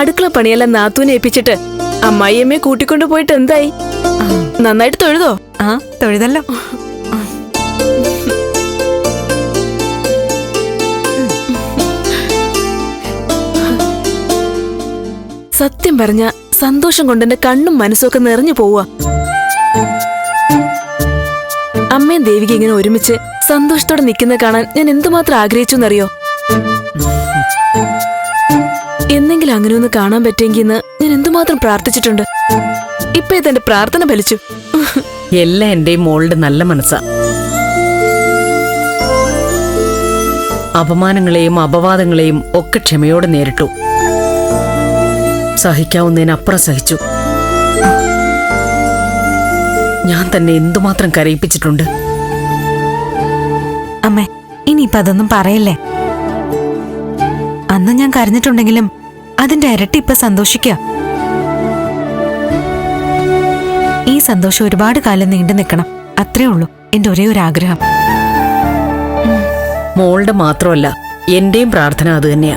അടുക്കള പണിയെല്ലാം നാത്തൂനെ ഏൽപ്പിച്ചിട്ട് അമ്മായിയമ്മയെ കൂട്ടിക്കൊണ്ടു പോയിട്ട് എന്തായി? നന്നായിട്ട് തൊഴുതോ? ആ തൊഴുതല്ലോ. സത്യം പറഞ്ഞ സന്തോഷം കൊണ്ട് എന്റെ കണ്ണും മനസ്സൊക്കെ നിറഞ്ഞു പോവുക. അമ്മയും ദേവിക ഇങ്ങനെ ഒരുമിച്ച് സന്തോഷത്തോടെ നിൽക്കുന്ന കാണാൻ ഞാൻ എന്തുമാത്രം ആഗ്രഹിച്ചു എന്നറിയോ? എന്നെങ്കിലും അങ്ങനെ ഒന്ന് കാണാൻ പറ്റുമെങ്കിൽ ഞാൻ എന്തുമാത്രം പ്രാർത്ഥിച്ചിട്ടുണ്ട്? ഇപ്പൊ ഇതെന്റെ പ്രാർത്ഥന ഫലിച്ചു. എല്ലാം എന്റെ മോളുടെ നല്ല മനസ്സാ. അപമാനങ്ങളെയും അപവാദങ്ങളെയും ഒക്കെ ക്ഷമയോടെ നേരിട്ടു. സഹിക്കാവുന്നതിനപ്പുറം സഹിച്ചു. ഞാൻ തന്നെ എന്തുമാത്രം കരയിപ്പിച്ചിട്ടുണ്ട്? അമ്മേ ഇനിയിപ്പതൊന്നും പറയല്ലേ? അന്ന് ഞാൻ കരഞ്ഞിട്ടുണ്ടെങ്കിലും അതിന്റെ ഇരട്ടി ഇപ്പൊ സന്തോഷിക്കുക ഈ സന്തോഷം ഒരുപാട് കാലം നീണ്ടു നിൽക്കണം. അത്രേ ഉള്ളൂ എന്റെ ഒരേ ഒരു ആഗ്രഹം. മോളുടെ മാത്രമല്ല എന്റെയും പ്രാർത്ഥന അത് തന്നെയാ.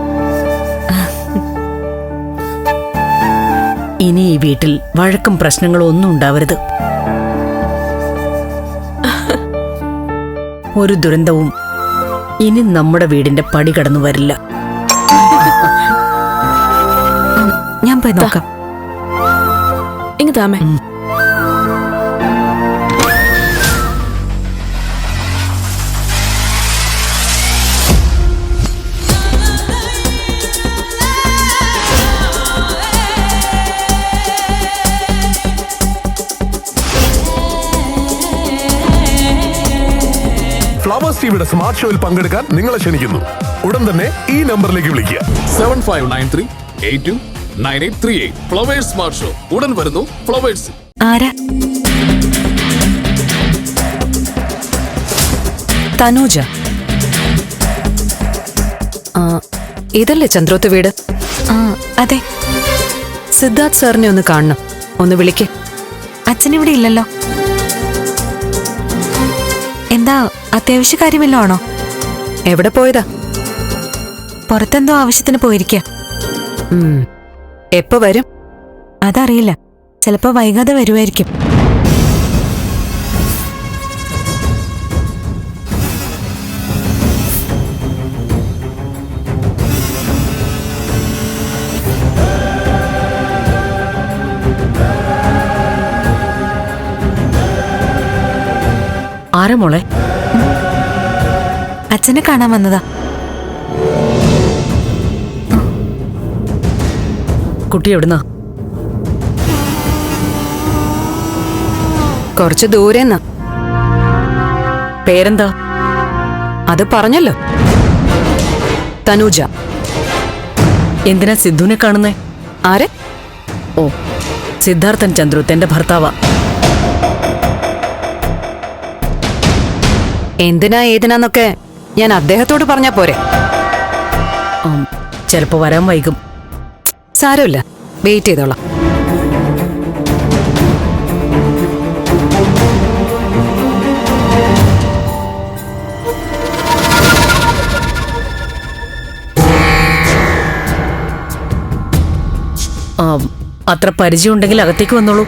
ഇനി ഈ വീട്ടിൽ വഴക്കും പ്രശ്നങ്ങളും ഒന്നും ഉണ്ടാവരുത്. ഒരു ദുരന്തവും ഇനി നമ്മുടെ വീടിന്റെ പടി കടന്നു വരില്ല. ഞാൻ പോയി നോക്കാം. ഇങ്ങ് താമേ. ഫ്ലവേഴ്സ് ടിവിയുടെ സ്മാർട്ട് ഷോയിൽ പങ്കെടുക്കാൻ നിങ്ങളെ ക്ഷണിക്കുന്നു. ഉടൻ തന്നെ ഈ നമ്പറിലേക്ക് വിളിക്കുക. Seven five nine three eight two nine eight three eight. Flowers smart show. ഉടൻ വരുന്നു ഫ്ലവേഴ്സ്. ആരാ? തനൂജ. ആ, ഇതല്ലേ ചന്ദ്രോത്ത് വീട്? ആ അതെ. സിദ്ധാർത്ഥ് സാറിനെ ഒന്ന് കാണണം. ഒന്ന് വിളിക്ക്. അച്ഛനിവിടെ ഇല്ലല്ലോ. എന്താ അത്യാവശ്യ കാര്യമല്ലോ ആണോ? എവിടെ പോയതാ? പുറത്തെന്തോ ആവശ്യത്തിന് പോയിരിക്കുക ഉം. എപ്പോ വരും? അതറിയില്ല. ചിലപ്പോ വൈകാതെ വരുമായിരിക്കും ആരാ മോളെ? അച്ഛനെ കാണാൻ വന്നതാ. കുട്ടി എവിടുന്നാ? കുറച്ച് ദൂരെന്നാ. പേരെന്താ? അത് പറഞ്ഞല്ലോ. തനൂജ. എന്തിനാ സിദ്ധുവിനെ കാണുന്നേ? ആരെ? ഓ സിദ്ധാർത്ഥൻ ചന്ദ്രു തന്റെ ഭർത്താവ. എന്തിനാ ഏതിനാന്നൊക്കെ ഞാൻ അദ്ദേഹത്തോട് പറഞ്ഞാ പോരെ. ചിലപ്പോ വരാൻ വൈകും. സാരമില്ല. വെയിറ്റ് ചെയ്തോളാം. അത്ര അത്ര പരിചയമുണ്ടെങ്കിൽ അകത്തേക്ക് വന്നോളൂ.